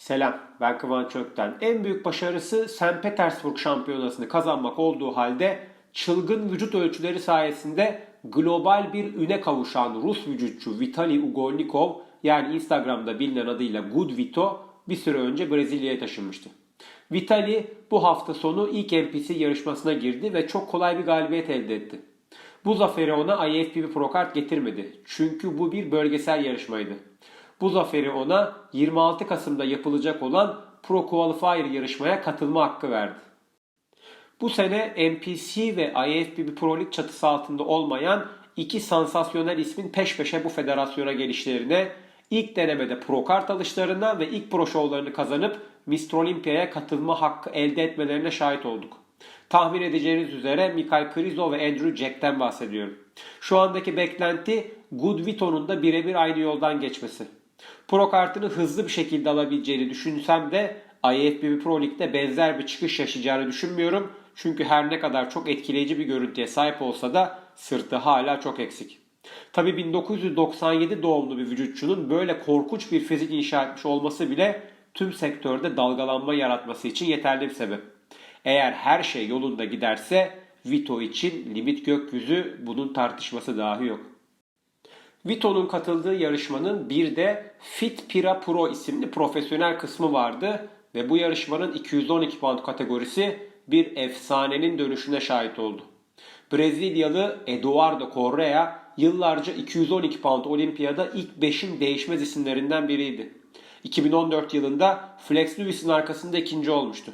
Selam, ben Kıvanç Ökten. En büyük başarısı St. Petersburg şampiyonasını kazanmak olduğu halde çılgın vücut ölçüleri sayesinde global bir üne kavuşan Rus vücutçu Vitali Ugolnikov yani Instagram'da bilinen adıyla Good Vito bir süre önce Brezilya'ya taşınmıştı. Vitali bu hafta sonu ilk NPC yarışmasına girdi ve çok kolay bir galibiyet elde etti. Bu zaferi ona IFBB Pro Kart getirmedi. Çünkü bu bir bölgesel yarışmaydı. Bu zaferi ona 26 Kasım'da yapılacak olan Pro Qualifier yarışmaya katılma hakkı verdi. Bu sene NPC ve IFBB Pro League çatısı altında olmayan iki sansasyonel ismin peş peşe bu federasyona gelişlerine, ilk denemede pro kart alışlarına ve ilk pro şovlarını kazanıp Mr. Olympia'ya katılma hakkı elde etmelerine şahit olduk. Tahmin edeceğiniz üzere Mikael Krizo ve Andrew Jack'ten bahsediyorum. Şu andaki beklenti Good Vito'nun da birebir aynı yoldan geçmesi. Pro kartını hızlı bir şekilde alabileceğini düşünsem de IFBB Pro League'de benzer bir çıkış yaşayacağını düşünmüyorum. Çünkü her ne kadar çok etkileyici bir görüntüye sahip olsa da sırtı hala çok eksik. Tabi 1997 doğumlu bir vücutçunun böyle korkunç bir fizik inşa etmiş olması bile tüm sektörde dalgalanma yaratması için yeterli bir sebep. Eğer her şey yolunda giderse Vito için limit gökyüzü bunun tartışması dahi yok. Vito'nun katıldığı yarışmanın bir de Fit Pira Pro isimli profesyonel kısmı vardı ve bu yarışmanın 212 pound kategorisi bir efsanenin dönüşüne şahit oldu. Brezilyalı Eduardo Correa yıllarca 212 pound olimpiyada ilk 5'in değişmez isimlerinden biriydi. 2014 yılında Flex Lewis'in arkasında ikinci olmuştu.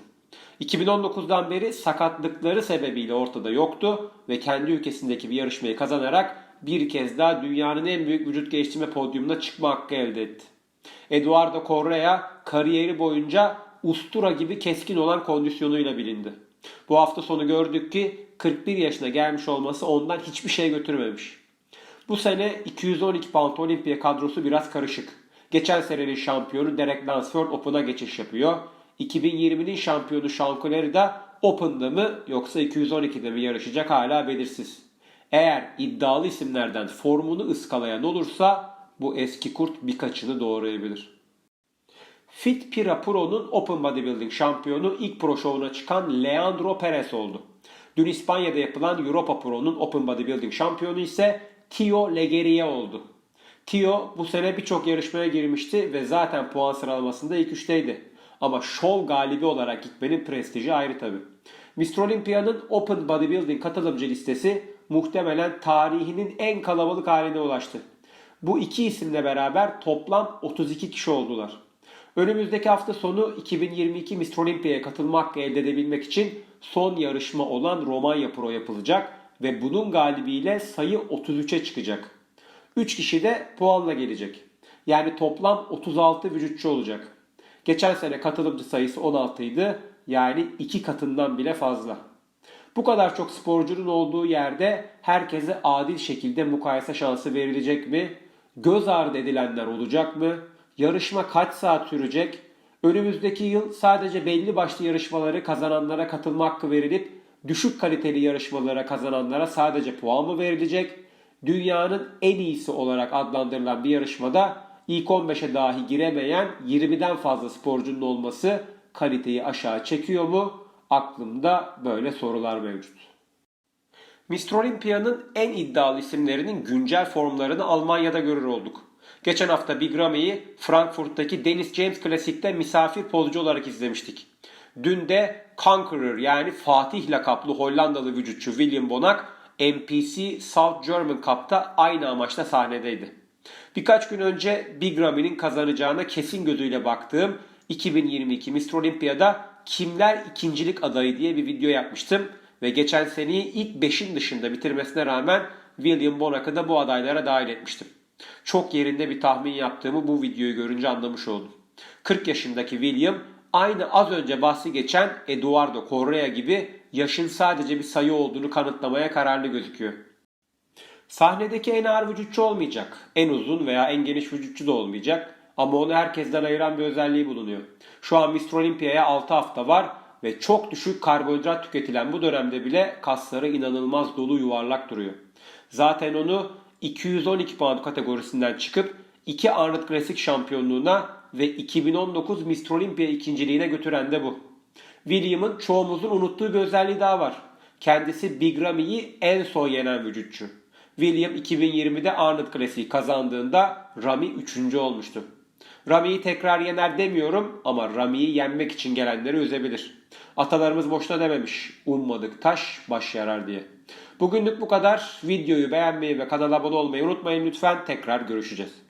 2019'dan beri sakatlıkları sebebiyle ortada yoktu ve kendi ülkesindeki bir yarışmayı kazanarak bir kez daha dünyanın en büyük vücut geliştirme podyumuna çıkma hakkı elde etti. Eduardo Correa kariyeri boyunca ustura gibi keskin olan kondisyonuyla bilindi. Bu hafta sonu gördük ki 41 yaşına gelmiş olması ondan hiçbir şey götürmemiş. Bu sene 212 pound olimpiya kadrosu biraz karışık. Geçen senenin şampiyonu Derek Lansford Open'a geçiş yapıyor. 2020'nin şampiyonu Sean Connery de Open'da mı yoksa 212'de mi yarışacak hala belirsiz. Eğer iddialı isimlerden formunu ıskalayan olursa bu eski kurt birkaçını doğrayabilir. Fit Pira Pro'nun Open Bodybuilding şampiyonu ilk pro şovuna çıkan Leandro Perez oldu. Dün İspanya'da yapılan Europa Pro'nun Open Bodybuilding şampiyonu ise Tio Legeria oldu. Tio bu sene birçok yarışmaya girmişti ve zaten puan sıralamasında ilk üçteydi. Ama şov galibi olarak gitmenin prestiji ayrı tabi. Mr. Olympia'nın Open Bodybuilding katılımcı listesi muhtemelen tarihinin en kalabalık haline ulaştı. Bu iki isimle beraber toplam 32 kişi oldular. Önümüzdeki hafta sonu 2022 Mr. Olympia'ya katılma elde edebilmek için son yarışma olan Romanya Pro yapılacak ve bunun galibiyle sayı 33'e çıkacak. 3 kişi de puanla gelecek. Yani toplam 36 vücutçu olacak. Geçen sene katılımcı sayısı 16 idi. Yani 2 katından bile fazla. Bu kadar çok sporcunun olduğu yerde herkese adil şekilde mukayese şansı verilecek mi? Göz ardı edilenler olacak mı? Yarışma kaç saat sürecek? Önümüzdeki yıl sadece belli başlı yarışmaları kazananlara katılma hakkı verilip düşük kaliteli yarışmalara kazananlara sadece puan mı verilecek? Dünyanın en iyisi olarak adlandırılan bir yarışmada ilk 15'e dahi giremeyen 20'den fazla sporcunun olması kaliteyi aşağı çekiyor mu? Aklımda böyle sorular mevcut. Mr. Olympia'nın en iddialı isimlerinin güncel formlarını Almanya'da görür olduk. Geçen hafta Big Ramy'yi Frankfurt'taki Dennis James Klasik'te misafir pozcu olarak izlemiştik. Dün de Conqueror yani Fatih lakaplı Hollandalı vücutçu William Bonak NPC South German Cup'ta aynı amaçla sahnedeydi. Birkaç gün önce Big Ramy'nin kazanacağına kesin gözüyle baktığım 2022 Mr. Olympia'da kimler ikincilik adayı diye bir video yapmıştım ve geçen seneyi ilk 5'in dışında bitirmesine rağmen William Bonak'ı da bu adaylara dahil etmiştim. Çok yerinde bir tahmin yaptığımı bu videoyu görünce anlamış oldum. 40 yaşındaki William aynı az önce bahsi geçen Eduardo Correa gibi yaşın sadece bir sayı olduğunu kanıtlamaya kararlı gözüküyor. Sahnedeki en ağır vücutçu olmayacak. En uzun veya en geniş vücutçu da olmayacak. Ama onu herkesten ayıran bir özelliği bulunuyor. Şu an Mr. Olympia'ya 6 hafta var ve çok düşük karbonhidrat tüketilen bu dönemde bile kasları inanılmaz dolu yuvarlak duruyor. Zaten onu 212 pound kategorisinden çıkıp 2 Arnold Classic şampiyonluğuna ve 2019 Mr. Olympia ikinciliğine götüren de bu. William'ın çoğumuzun unuttuğu bir özelliği daha var. Kendisi Big Rami'yi en son yenen vücutçu. William 2020'de Arnold Klasiği kazandığında Rami 3. olmuştu. Rami'yi tekrar yener demiyorum ama Rami'yi yenmek için gelenleri üzebilir. Atalarımız boşuna dememiş. Ummadık taş baş yarar diye. Bugünlük bu kadar. Videoyu beğenmeyi ve kanala abone olmayı unutmayın lütfen. Tekrar görüşeceğiz.